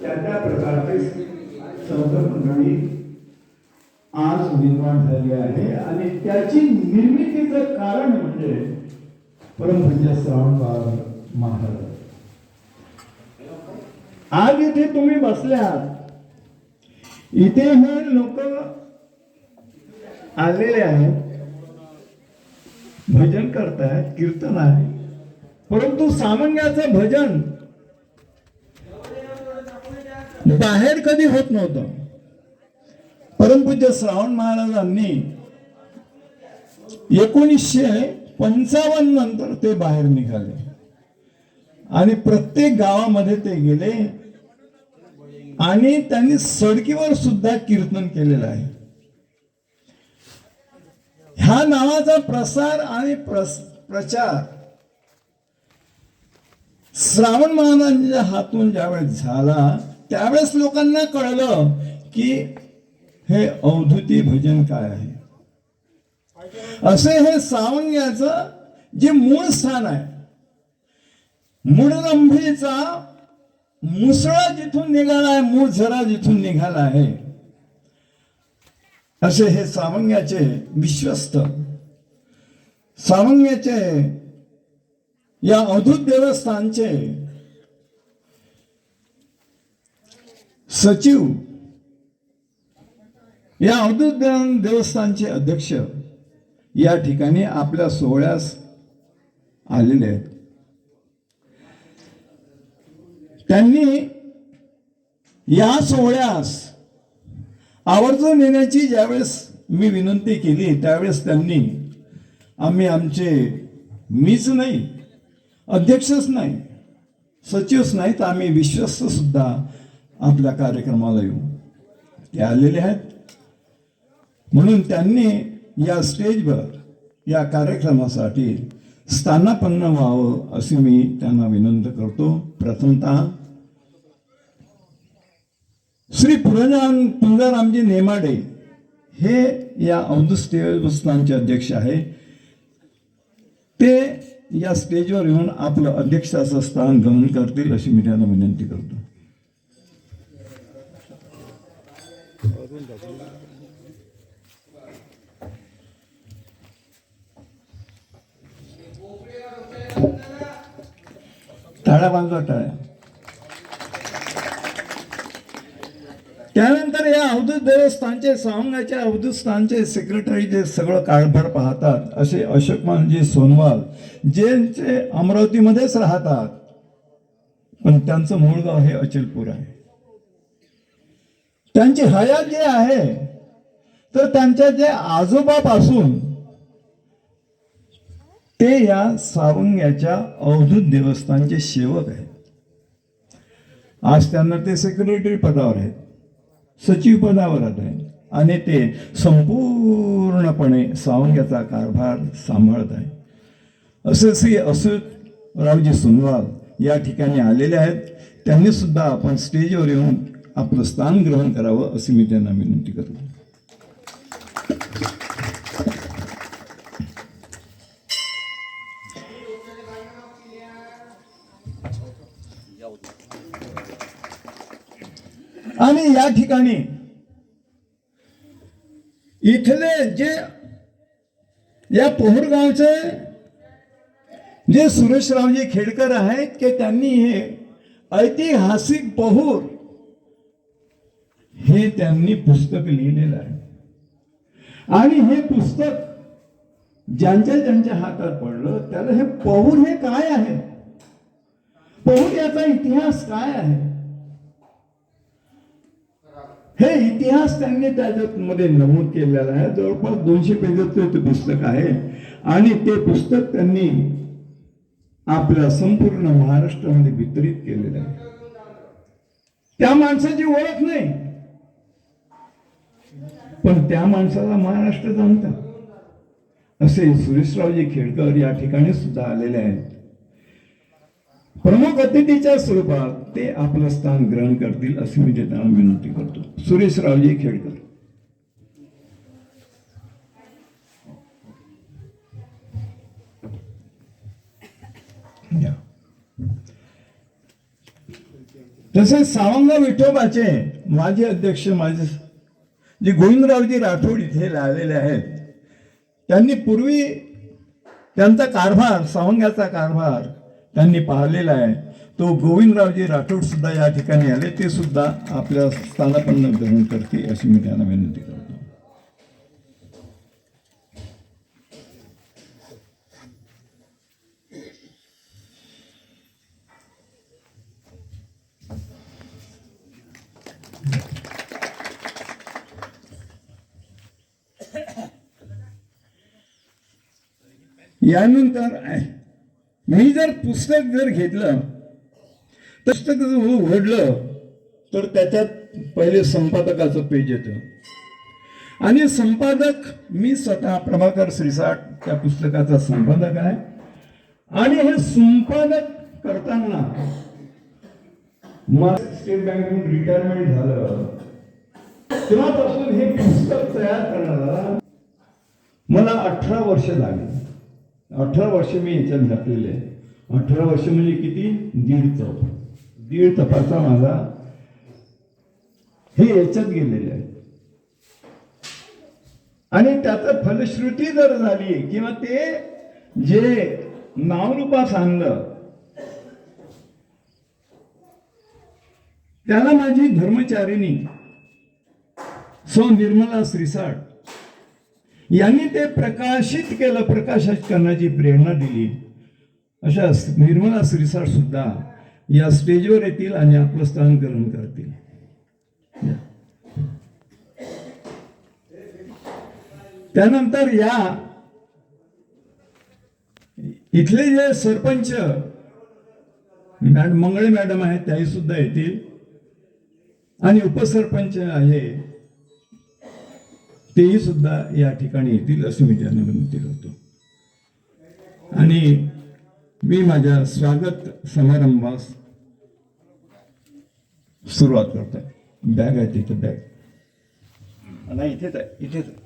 त्या त्या प्रकारचे संत मंडळी आज निर्माण झाली आहे आणि त्याची निर्मितीचं कारण म्हणजे परमपूज्य श्रावण महाराज. आज इथे तुम्ही बसल्यात. इथे हे लोक आलेले आहेत. भजन करतायत कीर्तन आहे. परंतु सामान्याचं भजन बाहेर कधी होत नव्हतं. परमपूज्य श्रावण महाराजांनी एकोणीसशे पंचावन्न नंतर ते बाहेर निघाले. आणि प्रत्येक गावामध्ये ते गेले. आणि त्यांनी सडकीवर सुद्धा कीर्तन केलेलं आहे. ह्या नावाचा प्रसार आणि प्रस- प्रचार श्रावण महाराजांच्या हातून ज्यावेळेस झाला त्यावेळेस लोकांना कळलं की हे अवधूती भजन काय आहे? असे हे सावंग्याचं जे मूळ स्थान आहे. मूळरंभीचा मुसळा जिथून निघाला आहे मूळ झरा जिथून निघाला आहे. असे हे सावंग्याचे विश्वस्त. सावंग्याचे या अवधूत देवस्थानचे सचिव. या अवधूत देवस्थानचे अध्यक्ष या ठिकाणी आपल्या सोहळ्यास आलेले आहेत. त्यांनी या सोहळ्यास आवर्जून येण्याची ज्यावेळेस मी विनंती केली त्यावेळेस त्यांनी आम्ही आमचे मीच नाही अध्यक्षच नाही सचिवच नाही तर आम्ही विश्वस्त सुद्धा आपल्या कार्यक्रमाला येऊ ते आलेले आहेत. म्हणून त्यांनी या स्टेजवर या कार्यक्रमासाठी स्थानापन्न व्हावं अशी मी त्यांना विनंती करतो. प्रथमतः श्री पुरजान तुळजारामजी नेमाडे हे या अवधूत देवस्थानचे अध्यक्ष आहे. ते या स्टेजवर येऊन आपलं अध्यक्षाचं स्थान ग्रहण करतील अशी मी त्यांना विनंती करतो. टाळ्या बांधवा टाळ्या. त्यानंतर या अवधूत देवस्थानचे सामनाच्या अवधूत स्थानचे सेक्रेटरी जे सगळं कारभार पाहतात असे अशोकमानजी सोनवाल ज्यांचे अमरावतीमध्येच राहतात. पण त्यांचं मूळ गाव हे अचलपूर आहे. त्यांची हयात जे आहे तर त्यांच्या जे आजोबापासून ते या सावंग्याच्या अवधूत देवस्थानचे सेवक आहेत. आज त्यांना ते सेक्रेटरी पदावर आहेत सचिव पदावर आहेत. आणि ते संपूर्णपणे सावंग्याचा कारभार सांभाळत आहे असे श्री असूत रावजी सोनवाल या ठिकाणी आलेले आहेत. त्यांनी सुद्धा आपण स्टेजवर येऊन आपलं स्थान ग्रहण करावं अशी मी त्यांना विनंती करतो. आणि या ठिकाणी इथले जे या पोहरगावचे जे सुरेशरावजी खेडकर आहेत की त्यांनी हे ऐतिहासिक पोहूर हे त्यांनी पुस्तक लिहिलेलं आहे. आणि हे पुस्तक ज्यांच्या ज्यांच्या हातात पडलं त्याला हे पहूर हे काय आहे? पहूर याचा इतिहास काय आहे? हे इतिहास त्यांनी त्याच्यात मध्ये नमूद केलेला आहे. जवळपास दोनशे पेजेचं ते पुस्तक आहे. आणि ते पुस्तक त्यांनी आपल्या संपूर्ण महाराष्ट्रामध्ये वितरित केलेलं आहे. त्या माणसाची ओळख नाही. पण त्या माणसाला महाराष्ट्र जाणतात असे सुरेशरावजी खेडकर या ठिकाणी सुद्धा आलेले आहेत. प्रमुख अतिथीच्या स्वरूपात ते आपलं स्थान ग्रहण करतील अशी मी त्यांना विनंती करतो. सुरेशरावजी खेडकर. या. तसेच सावंगा विठोबाचे माजी अध्यक्ष माझे जे गोविंदरावजी राठोड इथे आलेले आहेत त्यांनी पूर्वी त्यांचा कारभार सवंग्याचा कारभार त्यांनी पाहिलेला आहे. तो गोविंदरावजी राठोड सुद्धा या ठिकाणी आले ते सुद्धा आपल्या स्थानापन्न ग्रहण करते अशी मी त्यांना विनंती करतो. यानंतर मी जर पुस्तक जर घेतलं तर पुस्तक जर उघडलं तर त्याच्यात पहिले संपादकाचं पेज येतं. आणि संपादक मी स्वतः प्रभाकर श्रीसाट त्या पुस्तकाचा संपादक आहे. आणि हे संपादक करताना मला स्टेट बँकेतून रिटायरमेंट झालं. तेव्हापासून हे पुस्तक तयार करण्याला मला अठरा वर्ष लागली. अठरा वर्ष मी याच्यात घातलेले आहे. अठरा वर्ष म्हणजे किती? दीड तप दीड तपाचा माझा. हे याच्यात गेलेले आहे. आणि त्याचं फलश्रुती जर झाली किंवा ते जे नावरूपास आणलं त्याला माझी धर्मचारिणी सो निर्मला श्रीसाट यांनी ते प्रकाशित केलं प्रकाशित करण्याची प्रेरणा दिली. अशा निर्मला श्रीसाट सुद्धा या स्टेजवर येतील आणि आपलं स्थान ग्रहण करतील. त्यानंतर या इथले जे सरपंच मंगळे मॅडम आहेत त्याही सुद्धा येतील. आणि उपसरपंच आहे तेही सुद्धा या ठिकाणी येतील असं मी त्यांना विनंती करतो. आणि मी माझ्या स्वागत समारंभास सुरुवात करतोय. बॅग आहे तिथं बॅग. नाही इथेच आहे इथेच आहे.